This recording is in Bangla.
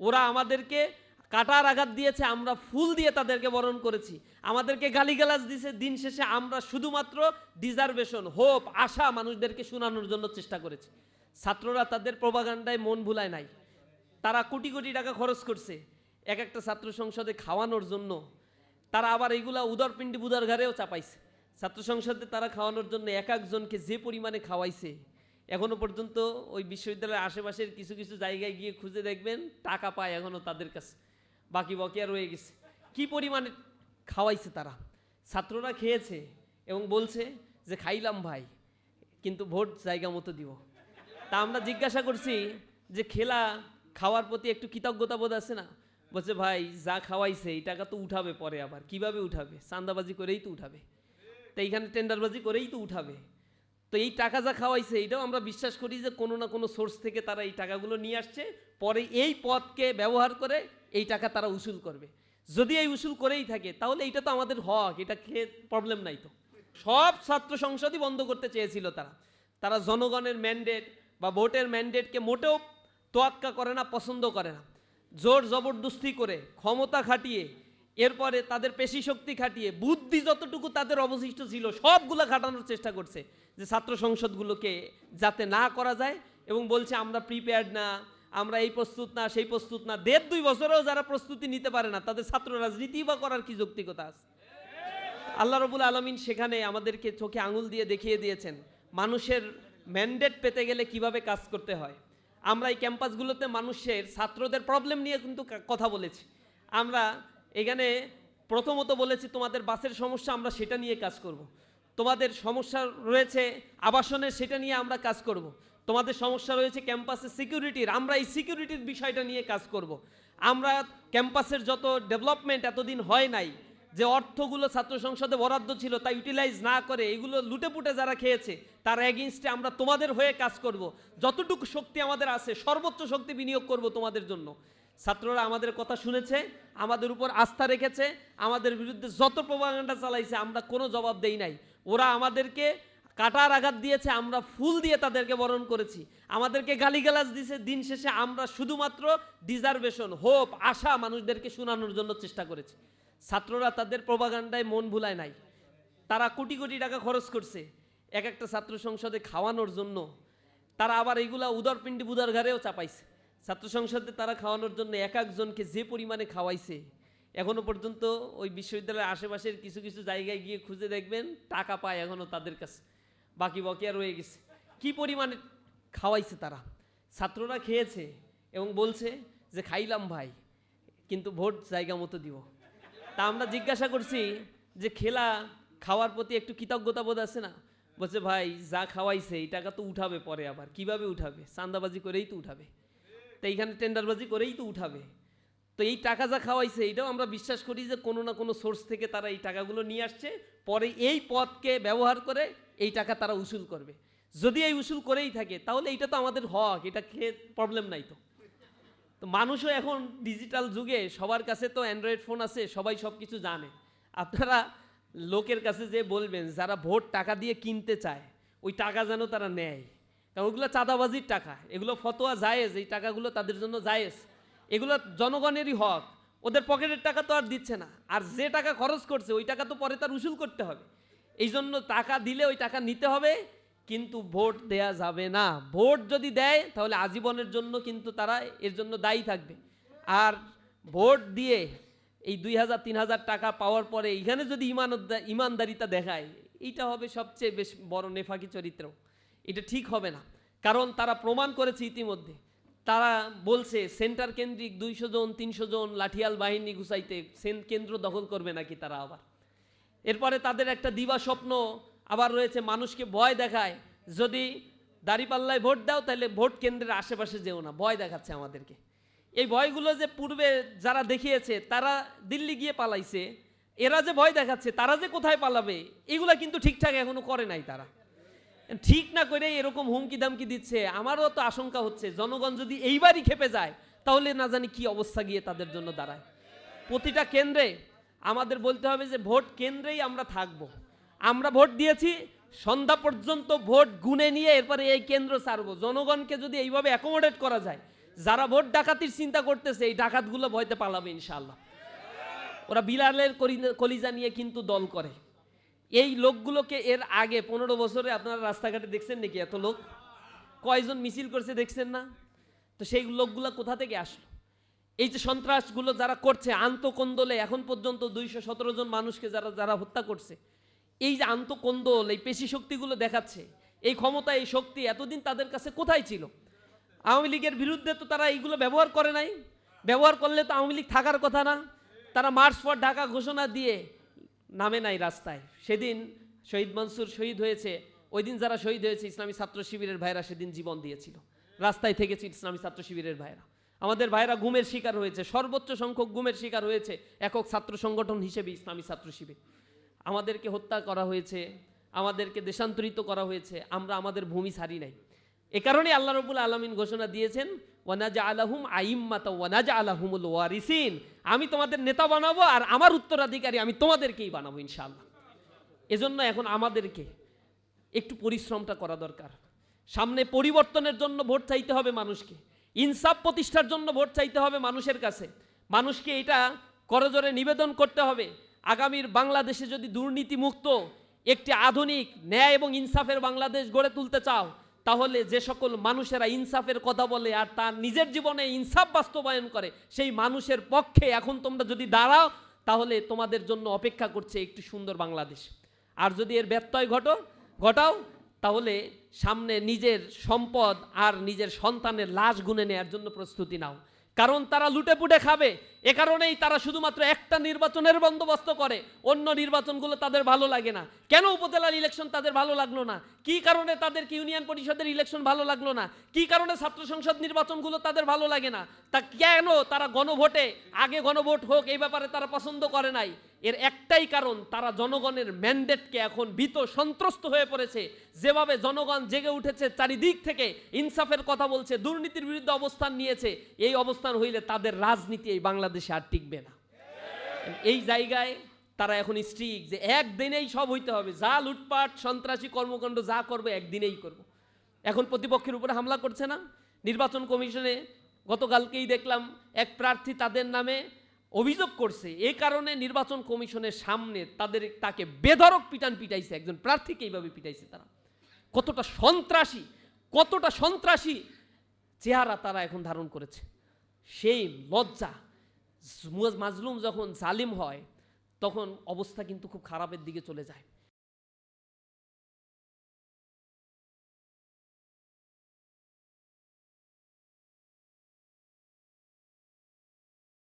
ওরা আমাদেরকে কাটার আঘাত দিয়েছে, আমরা ফুল দিয়ে তাদেরকে বরণ করেছি। আমাদেরকে গালিগালাজ দিয়েছে দিন শেষে আমরা শুধুমাত্র ডিজার্ভেশন হোপ আশা মানুষদেরকে শোনানোর জন্য চেষ্টা করেছি। ছাত্ররা তাদের প্রবাগান্ডায় মন ভুলায় নাই। তারা কোটি কোটি টাকা খরচ করছে, এক একটা ছাত্র সংসদে খাওয়ানোর জন্য। তারা আবার এইগুলা উদরপিণ্ডি বুদার ঘরেও চাপাইছে। ছাত্র সংসদে তারা খাওয়ানোর জন্য এক একজনকে যে পরিমাণে খাওয়াইছে এখনও পর্যন্ত ওই বিশ্ববিদ্যালয়ের আশেপাশের কিছু কিছু জায়গায় গিয়ে খুঁজে দেখবেন, টাকা পায় এখনও তাদের কাছে। বাকি বকেয়া রয়ে গেছে। কি পরিমাণে খাওয়াইছে তারা? ছাত্ররা খেয়েছে এবং বলছে যে, খাইলাম ভাই, কিন্তু ভোট জায়গা মতো দিব। তা আমরা জিজ্ঞাসা করছি যে, খেলা খাওয়ার প্রতি একটু কৃতজ্ঞতা বোধ আছে না? বলছে, ভাই, যা খাওয়াইছে, এই টাকা তো উঠাবে পরে আবার। কীভাবে উঠাবে? চান্দাবাজি করেই তো উঠাবে। তো এইখানে টেন্ডারবাজি করেই তো উঠাবে। তো এই টাকা যা খাওয়াইছে, এটাও আমরা বিশ্বাস করি যে কোনো না কোনো সোর্স থেকে তারা এই টাকাগুলো নিয়ে আসছে। পরে এই পথকে ব্যবহার করে এই টাকা তারা উসুল করবে। যদি এই উসুল করেই থাকে, তাহলে এটা তো আমাদের হক, এটা খেয়ে প্রবলেম নাই তো। সব ছাত্র সংসদই বন্ধ করতে চেয়েছিল তারা। তারা জনগণের ম্যান্ডেট বা ভোটের ম্যান্ডেটকে মোটেও তোয়াক্কা করে না, পছন্দ করে না। জোর জবরদস্তি করে ক্ষমতা খাটিয়ে এরপরে তাদের পেশি শক্তি খাটিয়ে, বুদ্ধি যতটুকু তাদের অবশিষ্ট ছিল, সবগুলো খাটানোর চেষ্টা করছে যে ছাত্র সংসদগুলোকে যাতে না করা যায় এবং বলছে, আমরা প্রিপেয়ার্ড না, আমরা এই প্রস্তুত না, সেই প্রস্তুত না। দেড় দুই বছরেও যারা প্রস্তুতি নিতে পারে না, তাদের ছাত্র রাজনীতি বা করার কি যৌক্তিকতা আছে? আল্লাহ রবুল আলমিন সেখানে আমাদেরকে চোখে আঙুল দিয়ে দেখিয়ে দিয়েছেন, মানুষের ম্যান্ডেট পেতে গেলে কীভাবে কাজ করতে হয়। আমরা এই ক্যাম্পাসগুলোতে মানুষের, ছাত্রদের প্রবলেম নিয়ে কিন্তু কথা বলেছি। আমরা এখানে প্রথমত বলেছি, তোমাদের বাসের সমস্যা আমরা সেটা নিয়ে কাজ করব। তোমাদের সমস্যা রয়েছে আবাসনের, সেটা নিয়ে আমরা কাজ করব। তোমাদের সমস্যা রয়েছে ক্যাম্পাসের সিকিউরিটির আমরা এই সিকিউরিটির বিষয়টা নিয়ে কাজ করব। আমরা ক্যাম্পাসের যত ডেভেলপমেন্ট এতদিন হয় নাই, যে অর্থগুলো ছাত্র সংসদে বরাদ্দ ছিল, তা ইউটিলাইজ না করে এগুলো লুটেপুটে যারা খেয়েছে, তার এগেনস্টে আমরা তোমাদের হয়ে কাজ করব যতটুকু শক্তি আমাদের আছে, সর্বোচ্চ শক্তি বিনিয়োগ করব তোমাদের জন্য ছাত্ররা আমাদের কথা শুনেছে, আমাদের উপর আস্থা রেখেছে, আমাদের বিরুদ্ধে যত প্রবাগান্ডা চালাইছে, আমরা কোনো জবাব দেই নাই। ওরা আমাদেরকে কাটার আঘাত দিয়েছে, আমরা ফুল দিয়ে তাদেরকে বরণ করেছি। আমাদেরকে গালিগালাজ দিয়েছে দিন শেষে আমরা শুধুমাত্র ডিজার্ভেশন, হোপ, আশা মানুষদেরকে শোনানোর জন্য চেষ্টা করেছি। ছাত্ররা তাদের প্রবাগান্ডায় মন ভুলায় নাই। তারা কোটি কোটি টাকা খরচ করছে এক একটা ছাত্র সংসদে খাওয়ানোর জন্য। তারা আবার এইগুলা উদরপিণ্ডি বুদার ঘরেও চাপাইছে। ছাত্র সংসদে তারা খাওয়ানোর জন্য এক একজনকে যে পরিমাণে খাওয়াইছে, এখনও পর্যন্ত ওই বিশ্ববিদ্যালয়ের আশেপাশের কিছু কিছু জায়গায় গিয়ে খুঁজে দেখবেন, টাকা পায় এখনও তাদের কাছে। বাকি বকেয়া রয়ে গেছে। কি পরিমাণে খাওয়াইছে তারা? ছাত্ররা খেয়েছে এবং বলছে যে, খাইলাম ভাই, কিন্তু ভোট জায়গা মতো দিব। তা আমরা জিজ্ঞাসা করছি যে, খেলা খাওয়ার প্রতি একটু কৃতজ্ঞতা বোধ আছে না? বলছে, ভাই, যা খাওয়াইছে, এই টাকা তো উঠাবে পরে আবার। কীভাবে উঠাবে? চান্দাবাজি করেই তো উঠাবে। তো এইখানে টেন্ডারবাজি করেই তো উঠাবে। তো এই টাকা যা খাওয়াইছে, এটাও আমরা বিশ্বাস করি যে কোনো না কোনো সোর্স থেকে তারা এই টাকাগুলো নিয়ে আসছে, পরে এই পথকে ব্যবহার করে এই টাকা তারা উসুল করবে। যদি এই উসুল করেই থাকে, তাহলে এইটা তো আমাদের হক, এটা খেয়ে প্রবলেম নাই তো। তো মানুষও এখন ডিজিটাল যুগে, সবার কাছে তো অ্যান্ড্রয়েড ফোন আছে, সবাই সব কিছু জানে। আপনারা লোকের কাছে যে বলবেন, যারা ভোট টাকা দিয়ে কিনতে চায়, ওই টাকা যেন তারা নেয়। কারণ ওগুলো চাঁদাবাজির টাকা। এগুলো ফতোয়া জায়েজ, এই টাকাগুলো তাদের জন্য জায়েজ। এগুলো জনগণেরই হক। ওদের পকেটের টাকা তো আর দিচ্ছে না। আর যে টাকা খরচ করছে, ওই টাকা তো পরে তার উসুল করতে হবে। এই জন্য টাকা দিলে ওই টাকা নিতে হবে, কিন্তু ভোট দেয়া যাবে না। ভোট যদি দেয়, তাহলে আজীবনের জন্য কিন্তু তারা এর জন্য দায়ী থাকবে। আর ভোট দিয়ে এই দুই হাজার, তিন হাজার টাকা পাওয়ার পরে এখানে যদি ইমান ইমানদারিতা দেখায়, এইটা হবে সবচেয়ে বেশ বড় নেফাকি চরিত্র। এটা ঠিক হবে না। কারণ তারা প্রমাণ করেছে ইতিমধ্যে। তারা বলছে, সেন্টার কেন্দ্রিক দুইশো জন, তিনশো জন লাঠিয়াল বাহিনী সেন- কেন্দ্র দখল করবে নাকি তারা আবার? এরপরে তাদের একটা দিবা স্বপ্ন আবার রয়েছে, মানুষকে ভয় দেখায়। যদি দাঁড়িপাল্লায় ভোট দাও, তাহলে ভোট কেন্দ্রের আশেপাশে যেও না, ভয় দেখাচ্ছে আমাদেরকে। এই ভয়গুলো যে পূর্বে যারা দেখিয়েছে, তারা দিল্লি গিয়ে পালাইছে, এরা যে ভয় দেখাচ্ছে, তারা যে কোথায় পালাবে, এগুলা কিন্তু ঠিকঠাক এখনও করে নাই তারা। ঠিক না করে এরকম হুমকি দামকি দিচ্ছে, আমারও তো আশঙ্কা হচ্ছে, জনগণ যদি এইবারই খেপে যায়, তাহলে না জানি কি অবস্থা গিয়ে তাদের জন্য দাঁড়ায়। প্রতিটা কেন্দ্রে আমাদের বলতে হবে যে ভোট কেন্দ্রেই আমরা থাকব। আমরা ভোট দিয়েছি, সন্ধ্যা পর্যন্ত ভোট গুনে নিয়ে এরপরে এই কেন্দ্র ছাড়বো। জনগণকে যদি এইভাবে অ্যাকোমোডেট করা যায়, যারা ভোট ডাকাতির চিন্তা করতেছে, এই ডাকাতগুলো ভয়তে পালাবে ইনশাআল্লাহ। ওরা বিলালের কলিজা নিয়ে কিন্তু দল করে। এই লোকগুলোকে এর আগে পনেরো বছরে আপনারা রাস্তাঘাটে দেখছেন নাকি এত লোক? কয়জন মিছিল করছে দেখছেন না? তো সেই লোকগুলো কোথা থেকে আসলো? এই যে সন্ত্রাসগুলো যারা করছে, আন্তকন্দলে এখন পর্যন্ত দুইশো সতেরো জন মানুষকে যারা যারা হত্যা করছে, এই যে আন্তকন্দল, এই পেশি শক্তিগুলো দেখাচ্ছে, এই ক্ষমতা, এই শক্তি এতদিন তাদের কাছে কোথায় ছিল? আওয়ামী লীগের বিরুদ্ধে তো তারা এইগুলো ব্যবহার করে নাই। ব্যবহার করলে তো আওয়ামী লীগ থাকার কথা না। তারা মার্চ ফর ঢাকা ঘোষণা দিয়ে নামে নাই রাস্তায়। সেদিন শহীদ মনসুর শহীদ হয়েছে। ওই দিন যারা শহীদ হয়েছে, ইসলামী ছাত্র শিবিরের ভাইরা সেদিন জীবন দিয়েছিল। রাস্তায় থেকেছে ইসলামী ছাত্র শিবিরের ভাইরা আমাদের ভাইরা গুমের শিকার হয়েছে, সর্বোচ্চ সংখ্যক গুমের শিকার হয়েছে একক ছাত্র সংগঠন হিসেবে ইসলামী ছাত্র শিবির। আমাদেরকে হত্যা করা হয়েছে, আমাদেরকে দেশান্তরিত করা হয়েছে, আমরা আমাদের ভূমি ছাড়ি নাই। এ কারণে আল্লাহ রবুল আলমিন ঘোষণা দিয়েছেন ওয়ানাজা আলাহুম আইম্মাতা ওয়ানাজা আলাহুমুল ওয়ারিসিন। আমি তোমাদের নেতা বানাবো আর আমার উত্তরাধিকারী আমি তোমাদেরকেই বানাবো ইনশাআল্লাহ। এজন্য এখন আমাদেরকে একটু পরিশ্রমটা করা দরকার। সামনে পরিবর্তনের জন্য ভোট চাইতে হবে মানুষকে। ইনসাফ প্রতিষ্ঠার জন্য ভোট চাইতে হবে মানুষের কাছে। মানুষকে এটা করজোরে নিবেদন করতে হবে। আগামীর বাংলাদেশে যদি দুর্নীতিমুক্ত একটি আধুনিক ন্যায় এবং ইনসাফের বাংলাদেশ গড়ে তুলতে চাও তাহলে যে সকল মানুষেরা ইনসাফের কথা বলে আর তার নিজের জীবনে ইনসাফ বাস্তবায়ন করে, সেই মানুষের পক্ষে এখন তোমরা যদি দাঁড়াও, তাহলে তোমাদের জন্য অপেক্ষা করছে একটি সুন্দর বাংলাদেশ। আর যদি এর ব্যত্যয় ঘটো, ঘটাও, তাহলে সামনে নিজের সম্পদ আর নিজের সন্তানের লাশ গুনে নেওয়ার জন্য প্রস্তুতি নাও। কারণ তারা লুটে পুটে খাবে। এ কারণেই তারা শুধুমাত্র একটা নির্বাচনের বন্দোবস্ত করে। অন্য নির্বাচনগুলো তাদের ভালো লাগে না। কেন উপজেলার ইলেকশন তাদের ভালো লাগল না? কি কারণে তাদের কি ইউনিয়ন পরিষদের ইলেকশন ভালো লাগল না? কি কারণে ছাত্র সংসদ নির্বাচনগুলো তাদের ভালো লাগে না? তা কেন তারা গণভোটে, আগে গণভোট হোক, এই ব্যাপারে তারা পছন্দ করে নাই? এর একটাই কারণ, তারা জনগণের ম্যান্ডেটকে এখন ভীত সন্ত্রস্ত হয়ে পড়েছে। যেভাবে জনগণ জেগে উঠেছে, চারিদিক থেকে ইনসাফের কথা বলছে, দুর্নীতির বিরুদ্ধে অবস্থান নিয়েছে, এই অবস্থান হইলে তাদের রাজনীতি এই বাংলাদেশে আর টিকবে না। এই জায়গায় তারা এখন স্ট্রিক যে একদিনেই সব হইতে হবে। যা লুটপাট, সন্ত্রাসী কর্মকাণ্ড যা করবে, একদিনেই করব। এখন প্রতিপক্ষের উপরে হামলা করছে না। নির্বাচন কমিশনে গতকালকেই দেখলাম, এক প্রার্থী তাদের নামে অভিযোগ করছে, এ কারণে নির্বাচন কমিশনের সামনে তাদের তাকে বেধরক পিটান পিটাইছে, একজন প্রার্থীকে এইভাবে পিটাইছে তারা। কতটা সন্ত্রাসী কতটা সন্ত্রাসী চেহারা তারা এখন ধারণ করেছে। সেই লজ্জা মাজলুম যখন জালিম হয়, তখন অবস্থা কিন্তু খুব খারাপের দিকে চলে যায়।